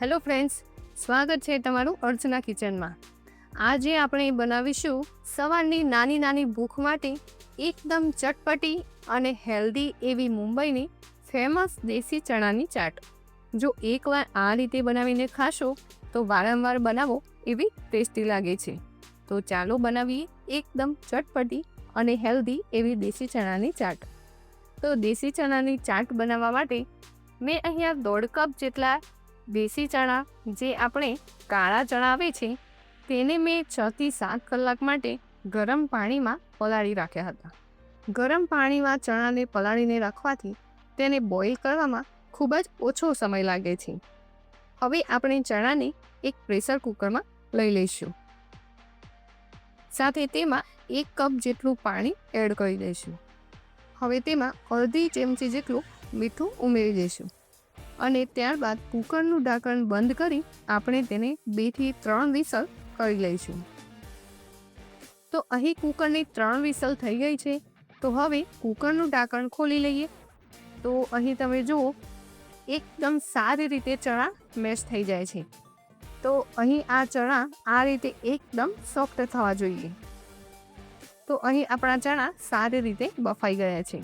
Hello friends, સ્વાગત છે તમારું અર્ચના કિચનમાં. આજે આપણે બનાવીશું સવારની નાની નાની ભૂખ માટે એકદમ ચટપટી અને હેલ્ધી એવી મુંબઈની ફેમસ દેશી ચણાની ચાટ. જો એકવાર આ રીતે બનાવીને ખાશો, તો વારંવાર બનાવો એવી ટેસ્ટી લાગે છે. તો ચાલો બનાવીએ એકદમ ચટપટી અને હેલ્ધી એવી દેશી ચણાની ચાટ. તો દેશી ચણાની ચાટ બનાવવા માટે મેં અહીંયા દોઢ કપ જેટલા દેશી ચણા જે આપણે કાળા ચણા આવે છે, તેને મેં છથી સાત કલાક માટે ગરમ પાણીમાં પલાળી રાખ્યા હતા. ગરમ પાણીમાં ચણાને પલાળીને રાખવાથી તેને બોઇલ કરવામાં ખૂબ જ ઓછો સમય લાગે છે. હવે આપણે ચણાને એક પ્રેશર કુકરમાં લઈ લઈશું. સાથે તેમાં એક કપ જેટલું પાણી એડ કરી દઈશું. હવે તેમાં અડધી ચમચી જેટલું મીઠું ઉમેરી દઈશું. અને ત્યારબાદ કુકરનું ઢાંકણ બંધ કરી આપણે તેને બેથી ત્રણ વિસલ કરી લઈશું. તો અહીં કુકરની ત્રણ વિસલ થઈ ગઈ છે, તો હવે કુકરનું ઢાંકણ ખોલી લઈએ. તો અહીં તમે જુઓ, એકદમ સારી રીતે ચણા મેશ થઈ જાય છે. તો અહીં આ ચણા આ રીતે એકદમ સોફ્ટ થવા જોઈએ. તો અહીં આપણા ચણા સારી રીતે બફાઈ ગયા છે.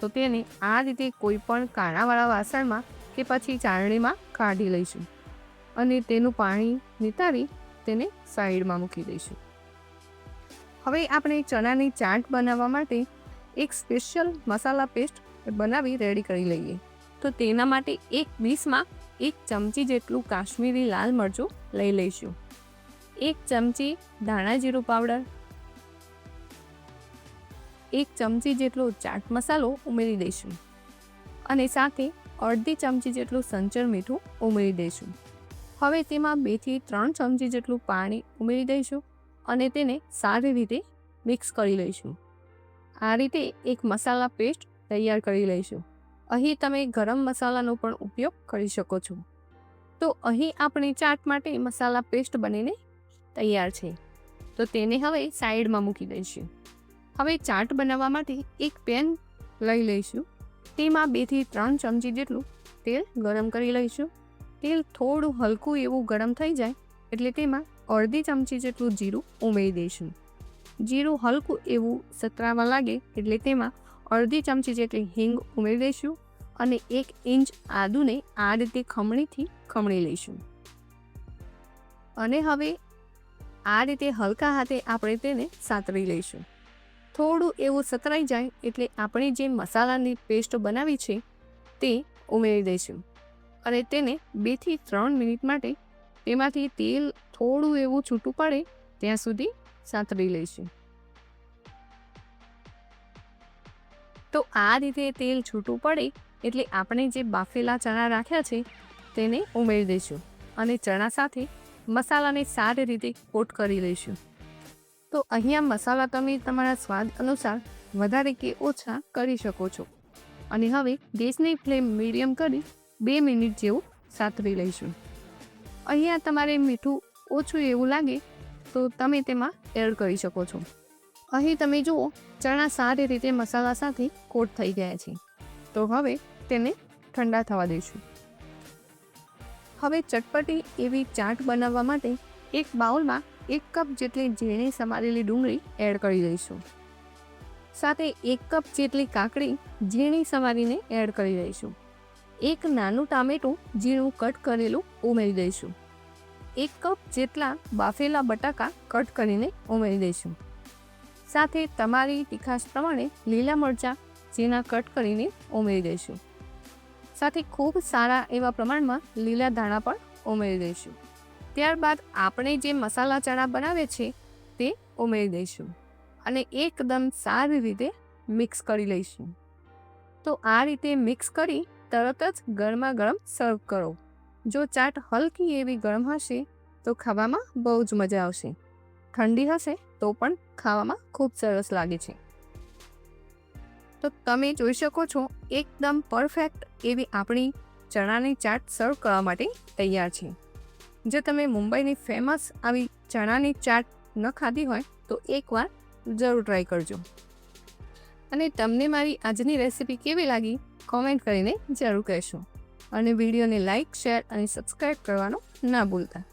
તો તેને આ રીતે કોઈ પણ કાણાવાળા વાસણમાં કે પછી ચાળણીમાં કાઢી લઈશું અને તેનું પાણી નિતારી તેને સાઈડમાં મૂકી દઈશું. હવે આપણે ચણાની ચાટ બનાવવા માટે એક સ્પેશિયલ મસાલા પેસ્ટ બનાવી રેડી કરી લઈએ. તો તેના માટે એક ડીશમાં એક ચમચી જેટલું કાશ્મીરી લાલ મરચું લઈ લઈશું. એક ચમચી ધાણા જીરું પાવડર. એક ચમચી જેટલો ચાટ મસાલો ઉમેરી દઈશું. અને સાથે અડધી ચમચી જેટલું સંચર મીઠું ઉમેરી દઈશું. હવે તેમાં બેથી ત્રણ ચમચી જેટલું પાણી ઉમેરી દઈશું અને તેને સારી રીતે મિક્સ કરી લઈશું. આ રીતે એક મસાલા પેસ્ટ તૈયાર કરી લઈશું. અહીં તમે ગરમ મસાલાનો પણ ઉપયોગ કરી શકો છો. તો અહીં આપણી ચાટ માટે મસાલા પેસ્ટ બનીને તૈયાર છે. તો તેને હવે સાઈડમાં મૂકી દઈશું. હવે ચાટ બનાવવા માટે એક પેન લઈ લઈશું. તેમાં બેથી ત્રણ ચમચી જેટલું તેલ ગરમ કરી લઈશું. તેલ થોડું હલકું એવું ગરમ થઈ જાય એટલે તેમાં અડધી ચમચી જેટલું જીરું ઉમેરી દઈશું. જીરું હલકું એવું સતરાવા લાગે એટલે તેમાં અડધી ચમચી જેટલી હિંગ ઉમેરી દઈશું અને એક ઇંચ આદુને આ રીતે ખમણીથી ખમણી લઈશું. અને હવે આ રીતે હલકા હાથે આપણે તેને સાતરી લઈશું. થોડું એવું સતરાઈ જાય એટલે આપણે જે મસાલાની પેસ્ટ બનાવી છે તે ઉમેરી દઈશું. અને તેને બેથી ત્રણ મિનિટ માટે તેમાંથી તેલ થોડું એવું છૂટું પડે ત્યાં સુધી સાતરી લઈશું. તો આ રીતે તેલ છૂટું પડે એટલે આપણે જે બાફેલા ચણા રાખ્યા છે તેને ઉમેરી દઈશું અને ચણા સાથે મસાલાને સારી રીતે કોટ કરી લઈશું. તો અહીંયા મસાલા તમે તમારા સ્વાદ અનુસાર વધારે કે ઓછા કરી શકો છો. અને હવે ગેસની ફ્લેમ મીડિયમ કરી બે મિનિટ જેવું સાતરી લઈશું. અહીંયા તમારે મીઠું ઓછું એવું લાગે તો તમે તેમાં એડ કરી શકો છો. અહીં તમે જુઓ, ચણા સારી રીતે મસાલા સાથે કોટ થઈ ગયા છે. તો હવે તેને ઠંડા થવા દઈશું. હવે ચટપટી એવી ચાટ બનાવવા માટે એક બાઉલમાં એક કપ જેટલી ઝીણી સમારેલી ડુંગળી એડ કરી દઈશું. સાથે એક કપ જેટલી કાકડી ઝીણી સમારીને એડ કરી દઈશું. એક નાનું ટામેટું ઝીણું કટ કરેલું ઉમેરી દઈશું. એક કપ જેટલા બાફેલા બટાકા કટ કરીને ઉમેરી દઈશું. સાથે તમારી તીખાશ પ્રમાણે લીલા મરચાં ઝીણા કટ કરીને ઉમેરી દઈશું. સાથે ખૂબ સારા એવા પ્રમાણમાં લીલા ધાણા પણ ઉમેરી દઈશું. ત્યારબાદ આપણે જે મસાલા ચણા બનાવે છે તે ઉમેરી દઈશું અને એકદમ સારી રીતે મિક્સ કરી લઈશું. તો આ રીતે મિક્સ કરી તરત જ ગરમા ગરમ સર્વ કરો. જો ચાટ હલકી એવી ગરમ હશે, તો ખાવામાં બહુ જ મજા આવશે. ઠંડી હશે, તો પણ ખાવામાં ખૂબ સરસ લાગે છે. તો તમે જોઈ શકો છો, એકદમ પરફેક્ટ એવી આપણી ચણાની ચાટ સર્વ કરવા માટે તૈયાર છે. જો તમે મુંબઈની ફેમસ આવી ચણાની ચાટ ન ખાધી હોય, તો એકવાર જરૂર ટ્રાય કરજો. અને તમને મારી આજની રેસિપી કેવી લાગી કોમેન્ટ કરીને જરૂર કહેશો. અને વિડીયોને લાઇક શેર અને સબસ્ક્રાઈબ કરવાનું ના ભૂલતા.